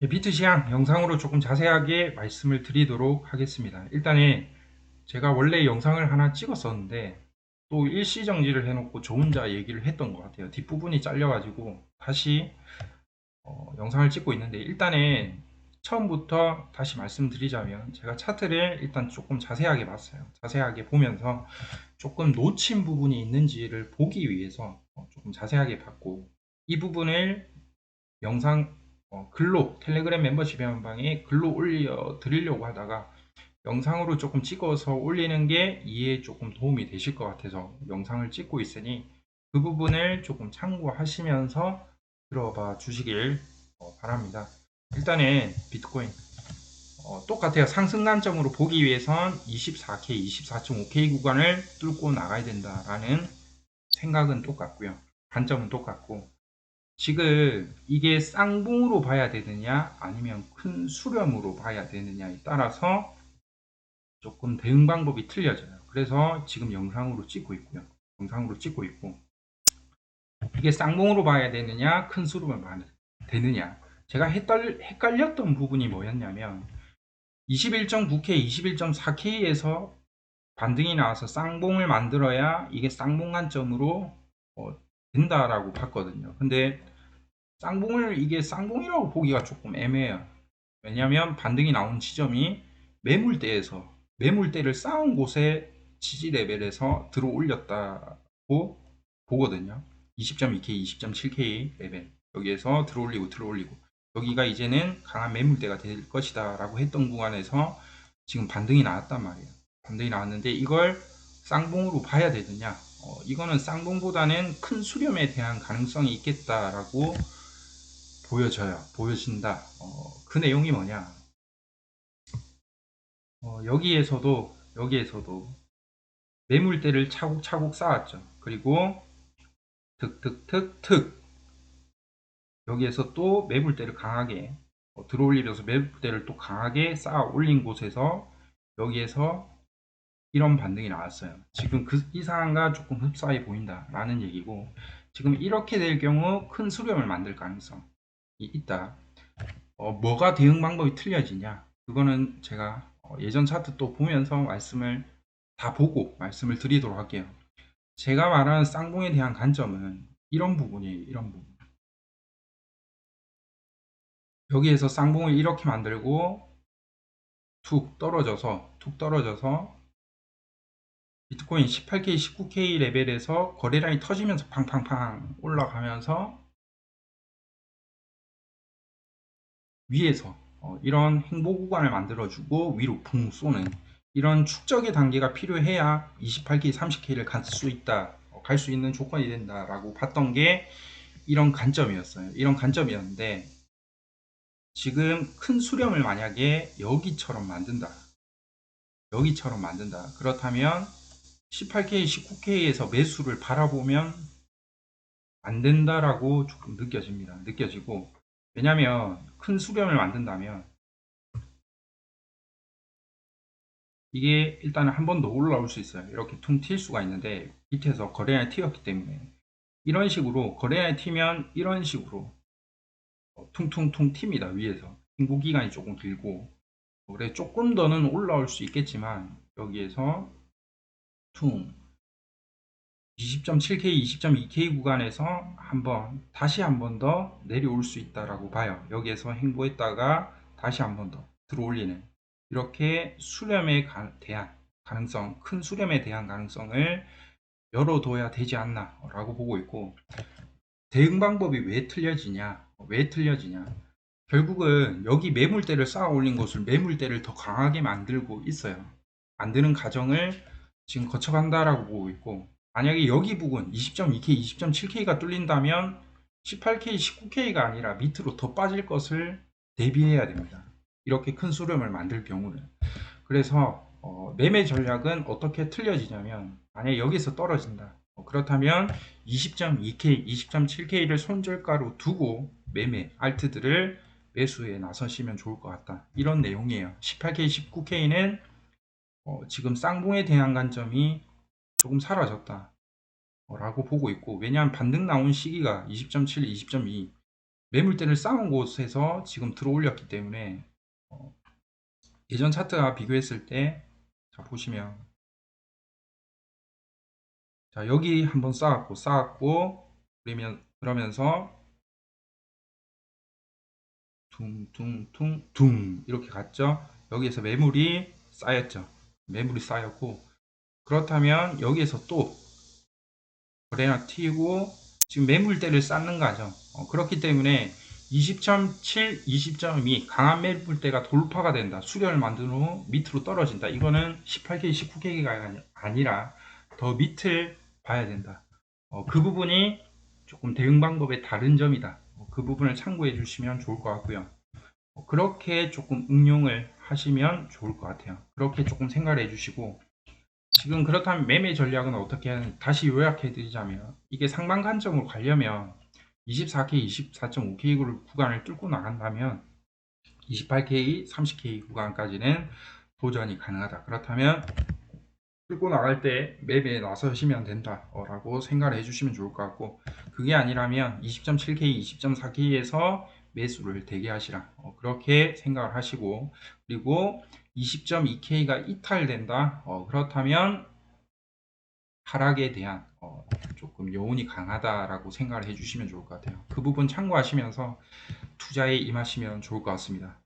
네, 비트 시향 영상으로 조금 자세하게 말씀을 드리도록 하겠습니다. 일단은 제가 원래 영상을 하나 찍었었는데 또 일시 정지를 해놓고 저 혼자 얘기를 했던 것 같아요. 뒷부분이 잘려가지고 다시 어, 영상을 찍고 있는데 일단은 처음부터 다시 말씀드리자면 제가 차트를 일단 조금 자세하게 봤어요. 자세하게 보면서 조금 놓친 부분이 있는지를 보기 위해서 어, 조금 자세하게 봤고 이 부분을 영상 어, 글로 텔레그램 멤버십 연방에 글로 올려 드리려고 하다가 영상으로 조금 찍어서 올리는 게 이해에 조금 도움이 되실 것 같아서 영상을 찍고 있으니 그 부분을 조금 참고하시면서 들어봐 주시길 어, 바랍니다. 일단은 비트코인 어, 똑같아요. 상승 관점으로 보기 위해선 24K, 24.5K 구간을 뚫고 나가야 된다라는 생각은 똑같고요. 관점은 똑같고 지금 이게 쌍봉으로 봐야 되느냐 아니면 큰 수렴으로 봐야 되느냐에 따라서 조금 대응 방법이 틀려져요. 그래서 지금 영상으로 찍고 있고요. 영상으로 찍고 있고 이게 쌍봉으로 봐야 되느냐 큰 수렴을 봐야 되느냐 제가 헷갈렸던 부분이 뭐였냐면 21.9K, 21.4K에서 반등이 나와서 쌍봉을 만들어야 이게 쌍봉 관점으로 어, 된다라고 봤거든요. 근데 쌍봉을 이게 쌍봉이라고 보기가 조금 애매해요. 왜냐하면 반등이 나온 지점이 매물대에서 매물대를 쌓은 곳에 지지 레벨에서 들어 올렸다고 보거든요. 20.2K, 20.7K 레벨 여기에서 들어 올리고 들어 올리고 여기가 이제는 강한 매물대가 될 것이다 라고 했던 구간에서 지금 반등이 나왔단 말이에요. 반등이 나왔는데 이걸 쌍봉으로 봐야 되느냐 어, 이거는 쌍봉보다는 큰 수렴에 대한 가능성이 있겠다라고 보여져요. 보여진다. 어, 그 내용이 뭐냐? 어, 여기에서도 여기에서도 매물대를 차곡차곡 쌓았죠. 그리고 득득득득 여기에서 또 매물대를 강하게 어, 들어올리면서 매물대를 또 강하게 쌓아 올린 곳에서 여기에서 이런 반등이 나왔어요. 지금 그, 이 상황과 조금 흡사해 보인다라는 얘기고 지금 이렇게 될 경우 큰 수렴을 만들 가능성이 있다. 어, 뭐가 대응 방법이 틀려지냐? 그거는 제가 어, 예전 차트 또 보면서 말씀을 다 보고 말씀을 드리도록 할게요. 제가 말하는 쌍봉에 대한 관점은 이런 부분이에요. 이런 부분. 여기에서 쌍봉을 이렇게 만들고 툭 떨어져서 툭 떨어져서 비트코인 18K, 19K 레벨에서 거래량이 터지면서 팡팡팡 올라가면서 위에서 어, 이런 행보 구간을 만들어주고 위로 붕 쏘는 이런 축적의 단계가 필요해야 28K, 30K를 갈 수 있다, 어, 갈수 있는 조건이 된다라고 봤던 게 이런 관점이었어요. 이런 관점이었는데 지금 큰 수렴을 만약에 여기처럼 만든다. 여기처럼 만든다. 그렇다면 18K, 19K에서 매수를 바라보면 안 된다라고 조금 느껴집니다. 느껴지고 왜냐하면 큰 수렴을 만든다면 이게 일단은 한 번 더 올라올 수 있어요. 이렇게 퉁 튈 수가 있는데 밑에서 거래량이 튀었기 때문에 이런 식으로 거래량이 튀면 이런 식으로 퉁퉁퉁 튑니다. 위에서 행보 기간이 조금 길고 그래 조금 더는 올라올 수 있겠지만 여기에서 퉁 20.7K, 20.2K 구간에서 한번 다시 한 번 더 내려올 수 있다라고 봐요. 여기에서 행보했다가 다시 한 번 더 들어올리는 이렇게 수렴에 대한 가능성, 큰 수렴에 대한 가능성을 열어둬야 되지 않나 라고 보고 있고 대응 방법이 왜 틀려지냐 왜 틀려지냐 결국은 여기 매물대를 쌓아 올린 것을 매물대를 더 강하게 만들고 있어요 만드는 과정을 지금 거쳐간다라고 보고 있고 만약에 여기 부분 20.2K, 20.7K가 뚫린다면 18K, 19K가 아니라 밑으로 더 빠질 것을 대비해야 됩니다. 이렇게 큰 수렴을 만들 경우는. 그래서 어, 매매 전략은 어떻게 틀려지냐면 만약에 여기서 떨어진다. 어, 그렇다면 20.2K, 20.7K를 손절가로 두고 매매 알트들을 매수에 나서시면 좋을 것 같다. 이런 내용이에요. 18K, 19K는 어, 지금 쌍봉에 대한 관점이 조금 사라졌다 라고 보고 있고 왜냐하면 반등 나온 시기가 20.7, 20.2 매물대를 쌓은 곳에서 지금 들어 올렸기 때문에 어, 예전 차트와 비교했을 때 자, 보시면 자 여기 한번 쌓았고 쌓았고 그러면 그러면서 둥둥둥둥 이렇게 갔죠. 여기에서 매물이 쌓였죠. 매물이 쌓였고 그렇다면 여기에서 또 거래나 튀고 지금 매물대를 쌓는 거죠. 어, 그렇기 때문에 20.7, 20.2 강한 매물대가 돌파가 된다. 수렴을 만든 후 밑으로 떨어진다. 이거는 18K, 19K가 아니라 더 밑을 봐야 된다. 어, 그 부분이 조금 대응 방법의 다른 점이다. 어, 그 부분을 참고해 주시면 좋을 것 같고요. 어, 그렇게 조금 응용을 하시면 좋을 것 같아요. 그렇게 조금 생각을 해주시고 지금 그렇다면 매매 전략은 어떻게 하는 다시 요약해 드리자면 이게 상방 관점으로 가려면 24K, 24.5K 구간을 뚫고 나간다면 28K, 30K 구간까지는 도전이 가능하다. 그렇다면 뚫고 나갈 때 매매에 나서시면 된다 라고 생각을 해주시면 좋을 것 같고 그게 아니라면 20.7K, 20.4K에서 매수를 대기 하시라. 어, 그렇게 생각을 하시고 그리고 20.2K가 이탈된다. 어, 그렇다면 하락에 대한 어, 조금 여운이 강하다라고 생각을 해주시면 좋을 것 같아요. 그 부분 참고하시면서 투자에 임하시면 좋을 것 같습니다